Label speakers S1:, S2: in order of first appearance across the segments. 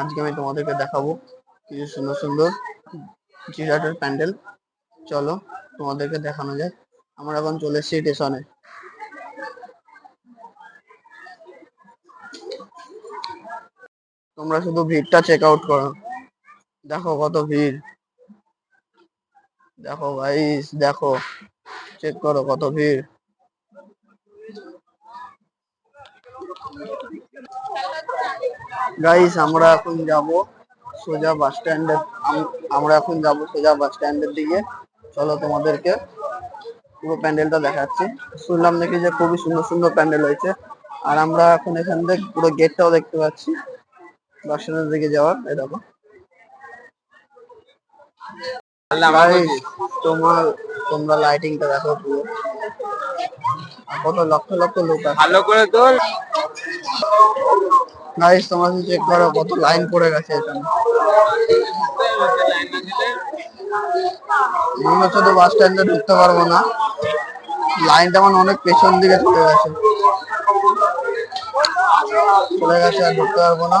S1: আজকে আমি তোমাদেরকে দেখাবো কিছু সুন্দর সুন্দর টি শার্টের প্যান্ডেল। চলো, তোমাদেরকে দেখানো যাক। আমরা এখন চলে এসেছি স্টেশনে তোমরা শুধু ভিড়টা চেক আউট করো। দেখো কত ভিড়। দেখো গাইস দেখো। চেক করো কত ভিড়। গাইস আমরা এখন যাব সোজা বাস স্ট্যান্ডে আমরা এখন যাব সোজা বাস স্ট্যান্ডের দিকে। চলো তোমাদেরকে পুরো প্যান্ডেলটা দেখাচ্ছি। শুনলাম নাকি যে খুবই সুন্দর সুন্দর প্যান্ডেল হয়েছে। আর আমরা এখন এখান থেকে পুরো গেটটাও দেখতে পাচ্ছি। বাস স্ট্যান্ডের দিকে যাওয়ার দেখো। তোমার, তোমরা লাইটিংটা দেখো পুরো। কত লক্ষ লক্ষ লোক
S2: ভালো করে তোল।
S1: গাইস তোমরা চেক করো, কত লাইন পড়ে গেছে এখানে। মনে হচ্ছে তো বাস স্ট্যান্ডে ঢুকতে পারব না। লাইনটা আমার অনেক পেছন দিকে চলে গেছে। চলে গেছে আর ঢুকতে পারব না।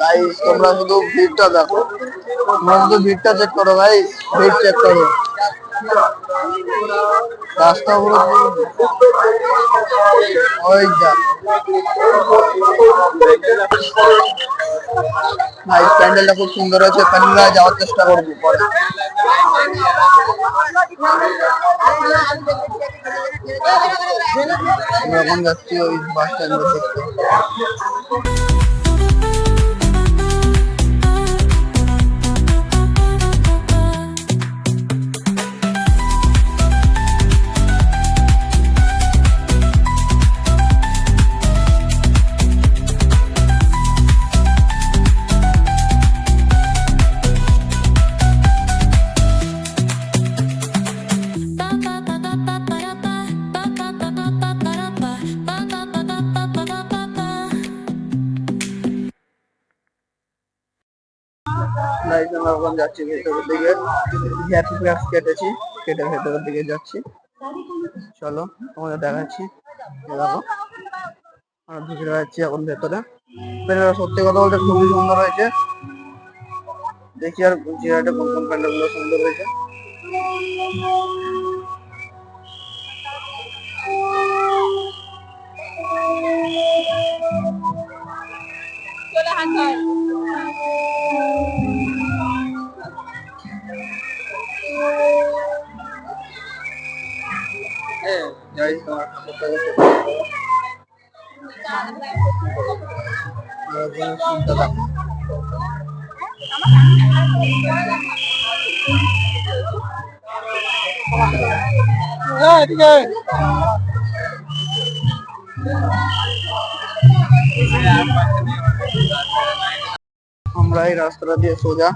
S1: গাইস তোমরা শুধু ভিড়টা দেখো। তোমরা শুধু ভিড়টা চেক করো গাইস ভিড় চেক করো। রাস্তা পুরো ওই যা। ভাই, প্যান্ডেলটা খুব সুন্দর হয়েছে, প্যান্ডেলে যাওয়ার চেষ্টা করব পরে। এখন যাচ্ছি ওই বাস স্ট্যান্ডে দেখতে। এখন যাচ্ছি ভেতরের দিকে। হ্যাপি ক্রাফট কেটেছি, কেটে ভেতরের দিকে যাচ্ছি। চলো, তোমাদের দেখাচ্ছি। দেখো, আমরা ঢুকে যাচ্ছি এখন ভেতরে। প্যান্ডেলটা সত্যি কথা বলতে খুবই সুন্দর হয়েছে। দেখি আর জিরাটে কোন কোন প্যান্ডেলগুলো সুন্দর হয়েছে। গাইস তোমার ঠাকুরটা দেখতে পাচ্ছ আমরা এই রাস্তাটা দিয়ে সোজা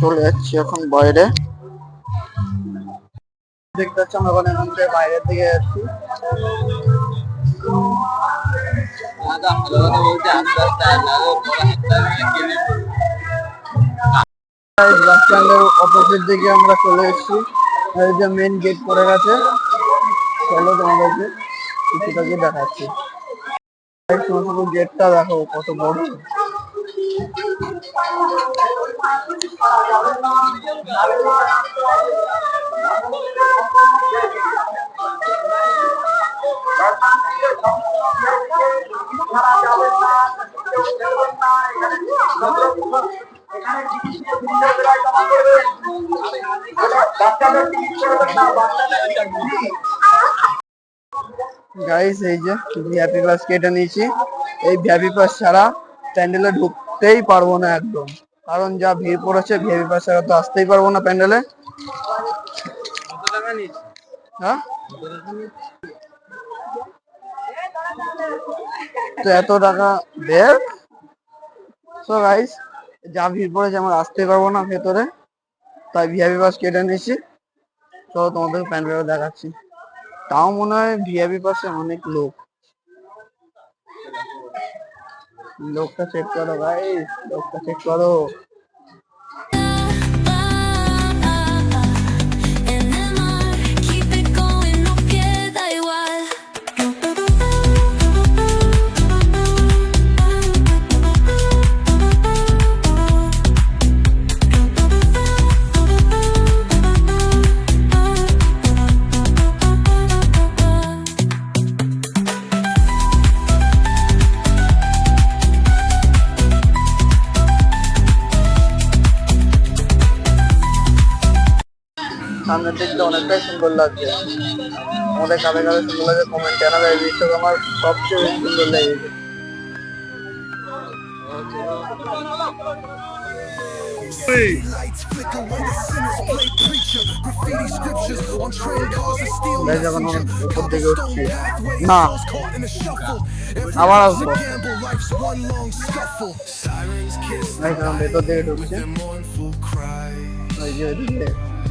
S1: চলে যাচ্ছি এখন বাইরে। আমরা এখন বাইরের দিকে যাচ্ছি। বাস স্ট্যান্ডের অপোজিট দিকে আমরা চলে এসেছি। এই যে মেন গেট পড়ে গেছে। চলো তোমাদেরকে কিছুটা গিয়ে দেখাচ্ছি। ছোট গেটটা দেখো কত বড়। গাইস এই যে ভিআইপি পাস কেটে নিয়েছি। এই ভিআইপি পাস ছাড়া প্যান্ডেলে ঢুকতেই পারব না একদম। কারণ যা ভিড় পড়েছে ভিআইপি পাস ছাড়া তো আসতেই পারব না প্যান্ডেলে। হ্যাঁ? তো এত টাকা দেখ। সো গাইস যা ভিড় পড়েছে আমরা আসতে পারব না ভেতরে। তাই ভিআইপি পাস কেটে নিয়েছি। চলো তোমাদের প্যান্ডেলটা দেখাচ্ছি। তাও মনে হয় ভিআইপি পাশে অনেক লোক। লোকটা চেক করো ভাই লোকটা চেক করো। সামনের দিকটা অনেকটাই সুন্দর লাগছে আমাদের কাবে কাবে সুন্দর লাগে কমেন্ট জানাবে এই জিনিসটা আমার সবচেয়ে বেশি সুন্দর লেগেছে না আবার আসব ভেতর দিকে ঢুকছে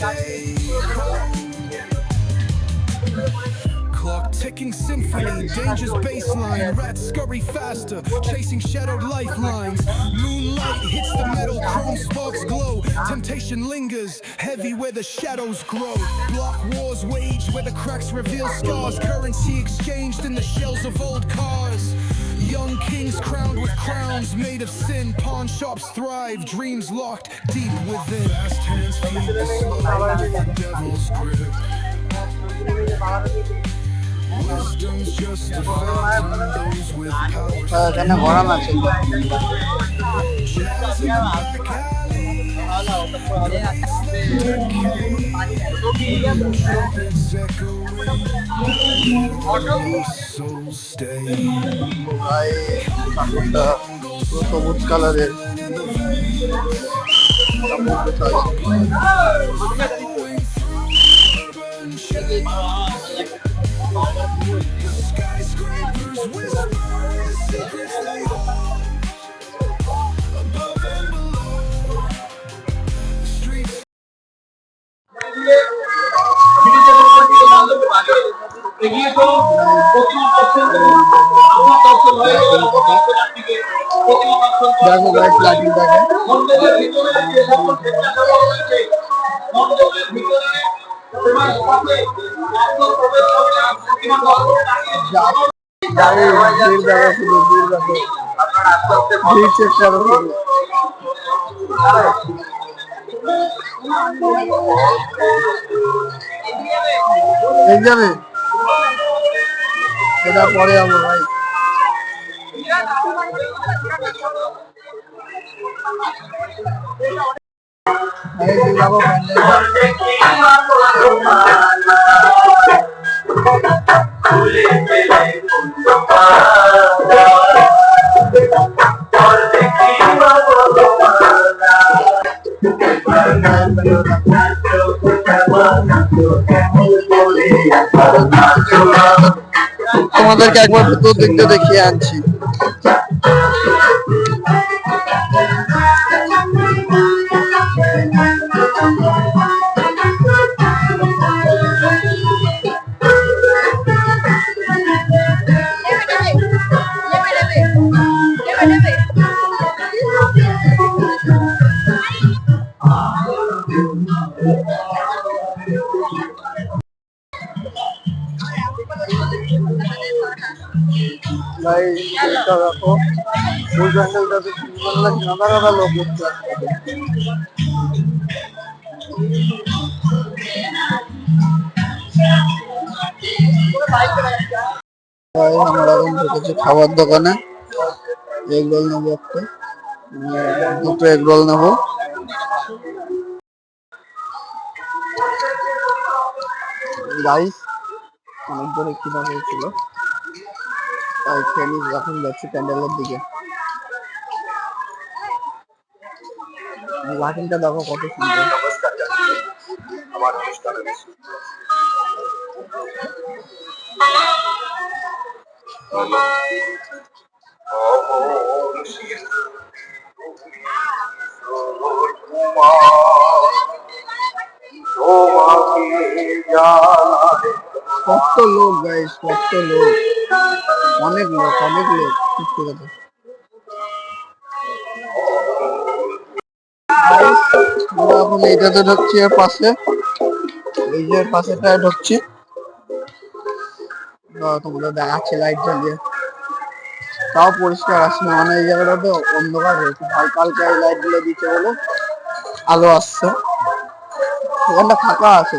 S3: stay Clock ticking symphony, danger's baseline. Rats scurry faster, chasing shadowed lifelines. Moonlight hits the metal, chrome sparks glow. Temptation lingers, heavy where the shadows grow. Block wars wage where the cracks reveal scars. Currency exchanged in the shells of old cars. Young kings crowned with crowns made of sin. Pawn shops thrive, dreams locked deep within. Fast hands feed the the.
S1: এখানে গরম আছে সবুজ কালারের
S3: Urban shade. Skyscrapers whisper the secrets they hold. Above and below. The
S1: দেখো guys lighting দেখে গাড়ি ভিড় দেখো শুধু ভিড় দেখো ভিড় চেক করো শুধু ঠিক যাবে এটা পরে যাব ভাই এই তোমাদেরকে একবার ভিতর দিকটা দেখিয়ে আনছি। আলাদা আলাদা লোক খাবার দোকানে। এগ রোল নেব একটা। দুটো এগ রোল নেব। রাইস অনেক জোরে খিদা হয়েছিল। খেয়ে নিয়ে এখন যাচ্ছি প্যান্ডেলের দিকে। লাঠিটা দেখো কত সুন্দর।
S4: তোমাকে জানালে
S1: কত লোক গাইস কত লোক। অনেক লোক অনেক লোক। সত্যি কথা এখন এইটাতে ঢুকছি এর পাশে। এই যে পাশেটায় ঢুকছি। দাও তোমাদের দেখাচ্ছি লাইট জ্বালিয়ে। তাও পরিষ্কার আসছে না মানে এই জায়গাটা তো অন্ধকার হয়েছে হালকা এই লাইটগুলো দিচ্ছে বলে আলো আসছে। ওখানটা ফাঁকা আছে।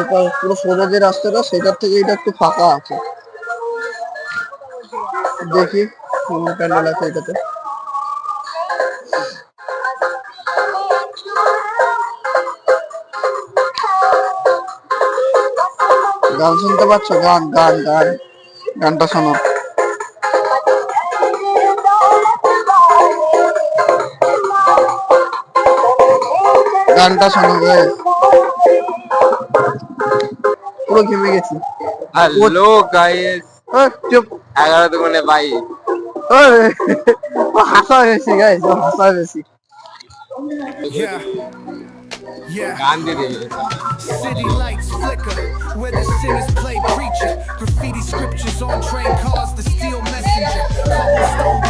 S1: এটা পুরো সোজা যে রাস্তাটা, সেটার থেকে এটা একটু ফাঁকা আছে। দেখি প্যান্ডেল আছে এটাতে। গান শুনতে পাচ্ছ? গান গান গান। গানটা শোনো। গানটা শোনো guys। পুরো ঘেমে গেছি
S5: হ্যালো গাইস
S1: চুপ
S5: এগারো দোকানে বাই
S1: ওই, ও হাসা বেশি গাইস ও হাসা বেশি
S3: Yeah. Yeah. City lights flicker where the sinners play preacher. Graffiti scriptures on train cars, the steel messenger.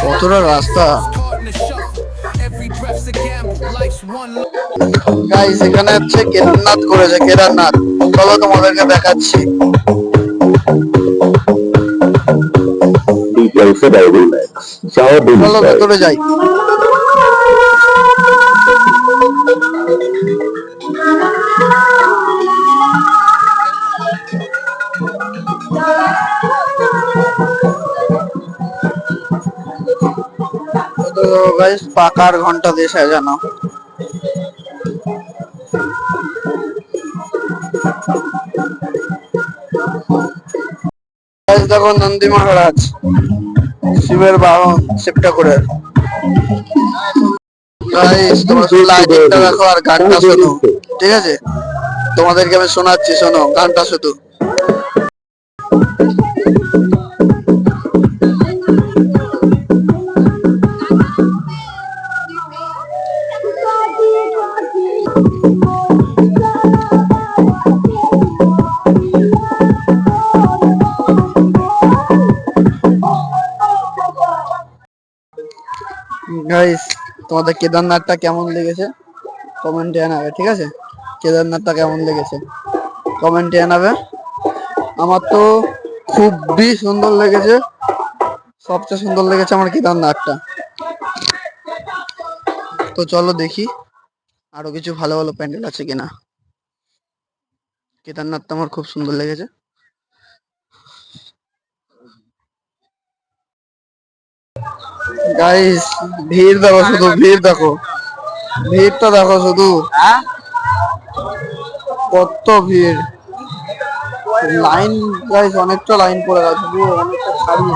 S1: কতটা রাস্তা
S3: caught in a shuffle. Every breath's a gamble. Life's one.
S1: Guys এখানে হচ্ছে কেদারনাথ করেছে কেদারনাথ চলো তোমাদেরকে দেখাচ্ছি। চলো ভেতরে যাই। পাকার ঘণ্টা দিয়ে সাজানো দেখো নন্দী মহারাজ শিবের বাহন শুধু লাইটিংটা দেখো আর গানটা শোনো ঠিক আছে? তোমাদেরকে আমি শোনাচ্ছি শোনো গানটা শুধু। তোমাদের কেদারনাথটা কেমন লেগেছে? কমেন্টে জানাবে, ঠিক আছে? কেদারনাথটা কেমন লেগেছে? কমেন্টে জানাবে। আমার তো খুবই সুন্দর লেগেছে। সবচেয়ে সুন্দর লেগেছে আমার কেদারনাথটা। তো চলো দেখি আরও কিছু ভালো ভালো প্যান্ডেল আছে কিনা। কেদারনাথটা আমার খুব সুন্দর লেগেছে। গাইস ভিড় দেখো শুধু ভিড় দেখো। ভিড়টা দেখো শুধু।
S5: হ্যাঁ?
S1: কত ভিড়। লাইন গাইস অনেকটা লাইন পড়ে গেছে পুরো অনেকটা ছাড়িয়ে।